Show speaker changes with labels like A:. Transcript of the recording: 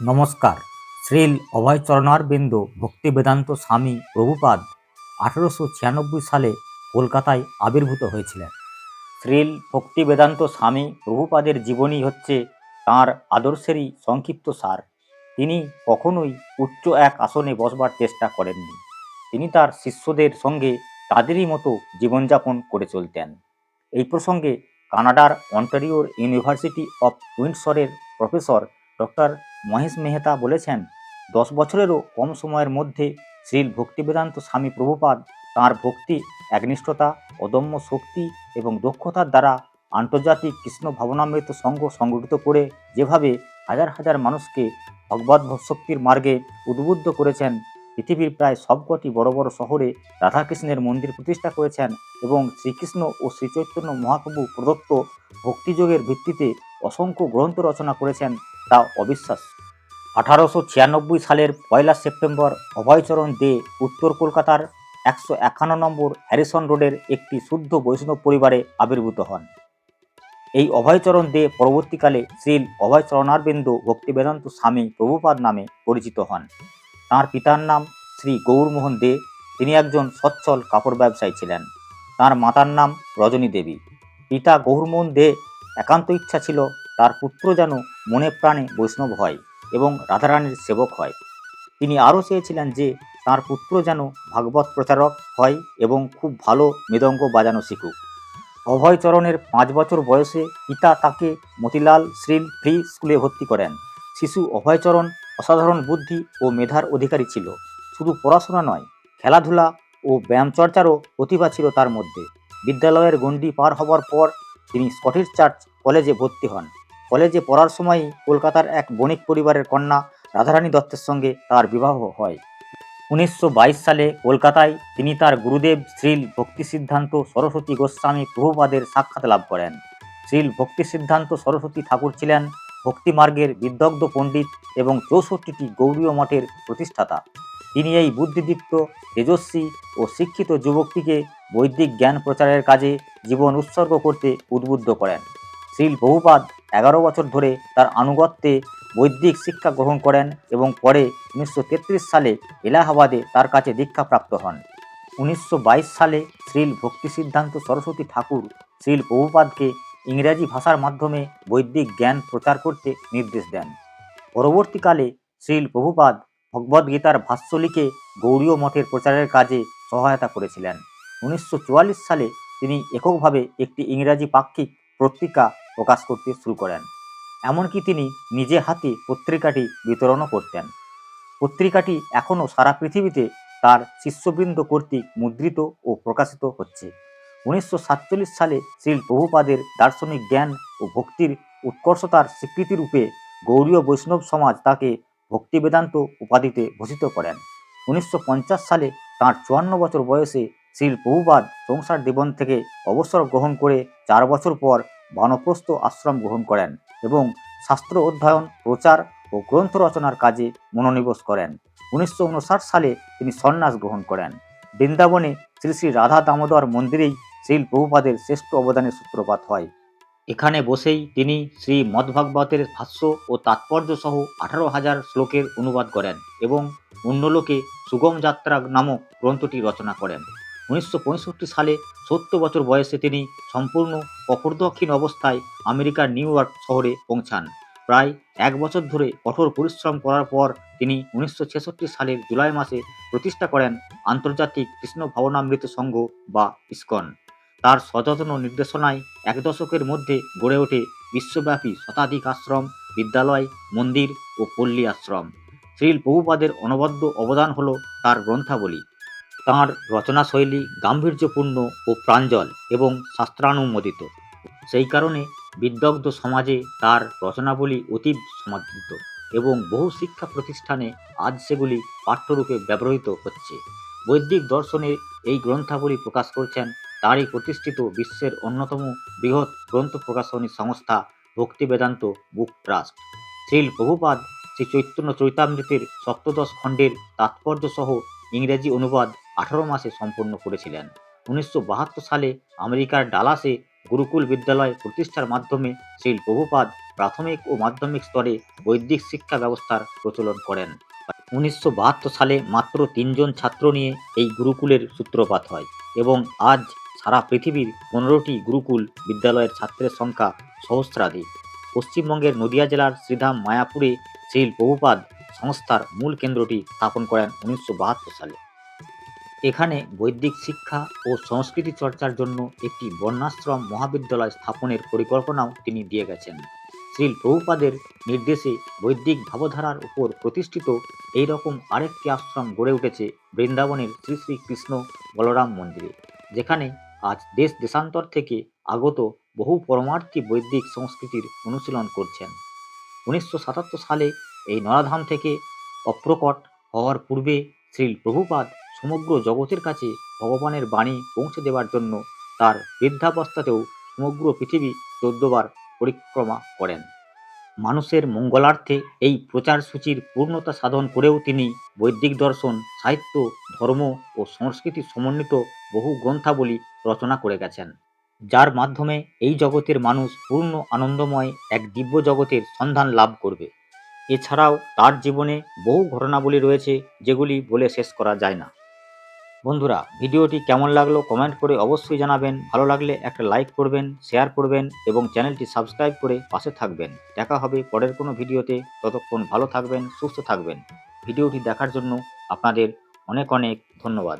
A: নমস্কার। শ্রীল অভয়চরণারবিন্দ ভক্তি বেদান্ত স্বামী প্রভুপাদ আঠারোশো ছিয়ানব্বই সালে কলকাতায় আবির্ভূত হয়েছিলেন। শ্রীল ভক্তি বেদান্ত স্বামী প্রভুপাদের জীবনী হচ্ছে তাঁর আদর্শেরই সংক্ষিপ্ত সার। তিনি কখনোই উচ্চ এক আসনে বসবার চেষ্টা করেননি। তিনি তার শিষ্যদের সঙ্গে তাদেরই মতো জীবনযাপন করে চলতেন। এই প্রসঙ্গে কানাডার অন্টারিওর ইউনিভার্সিটি অফ উইন্ডসরের প্রফেসর ডক্টর মহেশ মেহতা বলেছেন, দশ বছরেরও কম সময়ের মধ্যে শ্রীল ভক্তিবেদান্ত স্বামী প্রভুপাদ তাঁর ভক্তি, একনিষ্ঠতা, অদম্য শক্তি এবং দক্ষতার দ্বারা আন্তর্জাতিক কৃষ্ণ ভাবনামৃত সংঘ সংগঠিত করে যেভাবে হাজার হাজার মানুষকে ভগবত শক্তির মার্গে উদ্বুদ্ধ করেছেন, পৃথিবীর প্রায় সবকটি বড় বড় শহরে রাধাকৃষ্ণের মন্দির প্রতিষ্ঠা করেছেন এবং শ্রীকৃষ্ণ ও শ্রীচৈতন্য মহাপ্রভু প্রদত্ত ভক্তিযোগের ভিত্তিতে অসংখ্য গ্রন্থ রচনা করেছেন, তা অবিশ্বাস্য। আঠারোশো ছিয়ানব্বই সালের পয়লা সেপ্টেম্বর অভয়চরণ দে উত্তর কলকাতার একশো একান্ন নম্বর হ্যারিসন রোডের একটি শুদ্ধ বৈষ্ণব পরিবারে আবির্ভূত হন। এই অভয়চরণ দে পরবর্তীকালে শ্রীল অভয়চরণারবিন্দ ভক্তিবেদান্ত স্বামী প্রভুপাদ নামে পরিচিত হন। তাঁর পিতার নাম শ্রী গৌরমোহন দে। তিনি একজন সচ্ছল কাপড় ব্যবসায়ী ছিলেন। তার মাতার নাম রজনী দেবী। পিতা গৌরমোহন দে একান্ত ইচ্ছা ছিল তার পুত্র যেন মনে প্রাণে বৈষ্ণব হয়। এবং রাধারানীর সেবক হয়। তিনি আরও চেয়েছিলেন যে তার পুত্র যেন ভাগবত প্রচারক হয় এবং খুব ভালো মৃদঙ্গ বাজানো শিখুক। অভয়চরণের পাঁচ বছর বয়সে পিতা তাকে মতিলাল শ্রীল ফ্রি স্কুলে ভর্তি করেন। শিশু অভয়চরণ অসাধারণ বুদ্ধি ও মেধার অধিকারী ছিল। শুধু পড়াশোনা নয়, খেলাধুলা ও ব্যায়ামচর্চারও প্রতিভা ছিল তার মধ্যে। বিদ্যালয়ের গণ্ডি পার হবার পর তিনি স্কটিশ চার্চ কলেজে ভর্তি হন। কলেজে পড়ার সময়ই কলকাতার এক বণিক পরিবারের কন্যা রাধারানী দত্তের সঙ্গে তার বিবাহ হয়। উনিশশো বাইশ সালে কলকাতায় তিনি তার গুরুদেব শ্রীল ভক্তি সিদ্ধান্ত সরস্বতী গোস্বামী প্রভুপাদের সাক্ষাৎ লাভ করেন। শ্রীল ভক্তি সিদ্ধান্ত সরস্বতী ঠাকুর ছিলেন ভক্তিমার্গের বিদগ্ধ পণ্ডিত এবং চৌষট্টিটি গৌরীয় মঠের প্রতিষ্ঠাতা। তিনি এই বুদ্ধিদীপ্ত, তেজস্বী ও শিক্ষিত যুবকটিকে বৈদিক জ্ঞান প্রচারের কাজে জীবন উৎসর্গ করতে উদ্বুদ্ধ করেন। শ্রীল বহুপাদ এগারো বছর ধরে তার আনুগত্যে বৈদিক শিক্ষা গ্রহণ করেন এবং পরে উনিশশো তেত্রিশ সালে এলাহাবাদে তার কাছে দীক্ষাপ্রাপ্ত হন। উনিশশো বাইশ সালে শ্রীল ভক্তি সিদ্ধান্ত সরস্বতী ঠাকুর শ্রীল বহুপাদকে ইংরেজি ভাষার মাধ্যমে বৈদিক জ্ঞান প্রচার করতে নির্দেশ দেন। পরবর্তীকালে শ্রীল প্রভুপাদ ভগবদ্গীতার ভাষ্য লিখে গৌরীয় মঠের প্রচারের কাজে সহায়তা করেছিলেন। উনিশশো চুয়াল্লিশ সালে তিনি এককভাবে একটি ইংরাজি পাক্ষিক পত্রিকা প্রকাশ করতে শুরু করেন। এমনকি তিনি নিজে হাতে পত্রিকাটি বিতরণও করতেন। পত্রিকাটি এখনও সারা পৃথিবীতে তার শিষ্যবৃন্দ কর্তৃক মুদ্রিত ও প্রকাশিত হচ্ছে। উনিশশো সাতচল্লিশ সালে শ্রীল প্রভুপাদের দার্শনিক জ্ঞান ও ভক্তির উৎকর্ষতার স্বীকৃতিরূপে গৌরীয় বৈষ্ণব সমাজ তাকে ভক্তি বেদান্ত উপাধিতে ভূষিত করেন। উনিশশো পঞ্চাশ সালে তাঁর চুয়ান্ন বছর বয়সে শ্রীল প্রভুপাদ সংসার জীবন থেকে অবসর গ্রহণ করে চার বছর পর বানপ্রস্থ আশ্রম গ্রহণ করেন এবং শাস্ত্র অধ্যয়ন, প্রচার ও গ্রন্থ রচনার কাজে মনোনিবেশ করেন। উনিশশো উনষাট সালে তিনি সন্ন্যাস গ্রহণ করেন। বৃন্দাবনে শ্রী শ্রী রাধা দামোদর মন্দিরেই শ্রীল প্রভুপাদের শ্রেষ্ঠ অবদানের সূত্রপাত হয়। এখানে বসেই তিনি শ্রী মদভাগবতের ভাষ্য ও তাৎপর্য সহ আঠারো হাজার শ্লোকের অনুবাদ করেন এবং অন্যলোকে সুগম যাত্রা নামক গ্রন্থটি রচনা করেন। উনিশশো পঁয়ষট্টি সালে সত্তর বছর বয়সে তিনি সম্পূর্ণ অপরদক্ষিণ অবস্থায় আমেরিকার নিউ ইয়র্ক শহরে পৌঁছান। প্রায় এক বছর ধরে কঠোর পরিশ্রম করার পর তিনি উনিশশো ছেষট্টি সালের জুলাই মাসে প্রতিষ্ঠা করেন আন্তর্জাতিক কৃষ্ণ ভাবনামৃত সংঘ বা ইস্কন। তার সযত্ন নির্দেশনায় এক দশকের মধ্যে গড়ে ওঠে বিশ্বব্যাপী শতাধিক আশ্রম, বিদ্যালয়, মন্দির ও পল্লী আশ্রম। শ্রীল প্রভুপাদের অনবদ্য অবদান হল তার গ্রন্থাবলী। তাঁর রচনাশৈলী গাম্ভীর্যপূর্ণ ও প্রাঞ্জল এবং শাস্ত্রানুমোদিত। সেই কারণে বিদগ্ধ সমাজে তার রচনাবলী অতীব সমাদৃত এবং বহু শিক্ষা প্রতিষ্ঠানে আজ সেগুলি পাঠ্যরূপে ব্যবহৃত হচ্ছে। বৈদিক দর্শনের এই গ্রন্থাবলী প্রকাশ করছেন তারই প্রতিষ্ঠিত বিশ্বের অন্যতম বৃহৎ গ্রন্থ প্রকাশনী সংস্থা ভক্তি বেদান্ত বুক ট্রাস্ট। শ্রীল প্রভুপাদ শ্রী চৈতন্য চৈতামৃতের সপ্তদশ খণ্ডের তাৎপর্যসহ ইংরেজি অনুবাদ আঠারো মাসে সম্পন্ন করেছিলেন। উনিশশো বাহাত্তর সালে আমেরিকার ডালাসে গুরুকুল বিদ্যালয় প্রতিষ্ঠার মাধ্যমে শ্রীল প্রভুপাদ প্রাথমিক ও মাধ্যমিক স্তরে বৈদিক শিক্ষা ব্যবস্থার প্রচলন করেন। উনিশশো বাহাত্তর সালে মাত্র তিনজন ছাত্র নিয়ে এই গুরুকুলের সূত্রপাত হয় এবং আজ সারা পৃথিবীর পনেরোটি গুরুকুল বিদ্যালয়ের ছাত্রের সংখ্যা সহস্রাধিক। পশ্চিমবঙ্গের নদিয়া জেলার শ্রীধাম মায়াপুরে শ্রীল প্রভুপাদ সংস্থার মূল কেন্দ্রটি স্থাপন করেন উনিশশো বাহাত্তর সালে। এখানে বৈদিক শিক্ষা ও সংস্কৃতি চর্চার জন্য একটি বর্ণাশ্রম মহাবিদ্যালয় স্থাপনের পরিকল্পনাও তিনি দিয়ে গেছেন। শ্রীল প্রভুপাদের নির্দেশে বৈদিক ভাবধারার উপর প্রতিষ্ঠিত এই রকম আরেকটি আশ্রম গড়ে উঠেছে বৃন্দাবনের শ্রী শ্রী কৃষ্ণ বলরাম মন্দিরে, যেখানে আজ দেশ দেশান্তর থেকে আগত বহু পরমার্থী বৈদিক সংস্কৃতির অনুশীলন করছেন। উনিশশো সাতাত্তর সালে এই নরাধাম থেকে অপ্রকট হওয়ার পূর্বে শ্রীল প্রভুপাদ সমগ্র জগতের কাছে ভগবানের বাণী পৌঁছে দেওয়ার জন্য তার বৃদ্ধাবস্থাতেও সমগ্র পৃথিবী চোদ্দবার পরিক্রমা করেন। মানুষের মঙ্গলার্থে এই প্রচার সূচির পূর্ণতা সাধন করেও তিনি বৈদিক দর্শন, সাহিত্য, ধর্ম ও সংস্কৃতি সমন্বিত বহু গ্রন্থাবলী রচনা করে গেছেন, যার মাধ্যমে এই জগতের মানুষ পূর্ণ আনন্দময় এক দিব্য জগতের সন্ধান লাভ করবে। এছাড়াও তার জীবনে বহু ঘটনাবলী রয়েছে যেগুলি বলে শেষ করা যায় না। বন্ধুরা, ভিডিওটি কেমন লাগল কমেন্ট করে অবশ্যই জানাবেন। ভালো লাগলে একটা লাইক করবেন, শেয়ার করবেন এবং চ্যানেলটি সাবস্ক্রাইব করে পাশে থাকবেন। দেখা হবে পরের কোনো ভিডিওতে। ততক্ষণ ভালো থাকবেন, সুস্থ থাকবেন। ভিডিওটি দেখার জন্য আপনাদের অনেক অনেক ধন্যবাদ।